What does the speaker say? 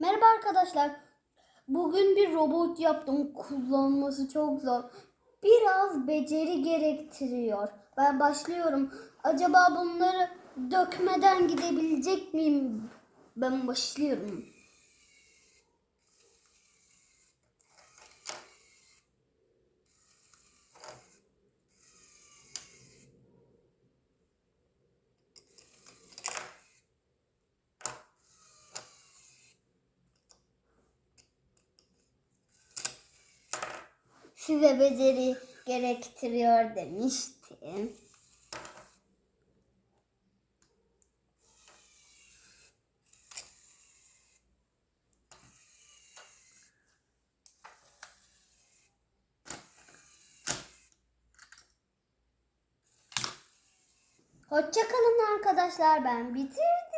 Merhaba arkadaşlar. Bugün bir robot yaptım. Kullanması çok zor. Biraz beceri gerektiriyor. Ben başlıyorum. Acaba bunları dökmeden gidebilecek miyim? Ben başlıyorum. Size beceri gerektiriyor demiştim. Hoşçakalın arkadaşlar ben bitirdim.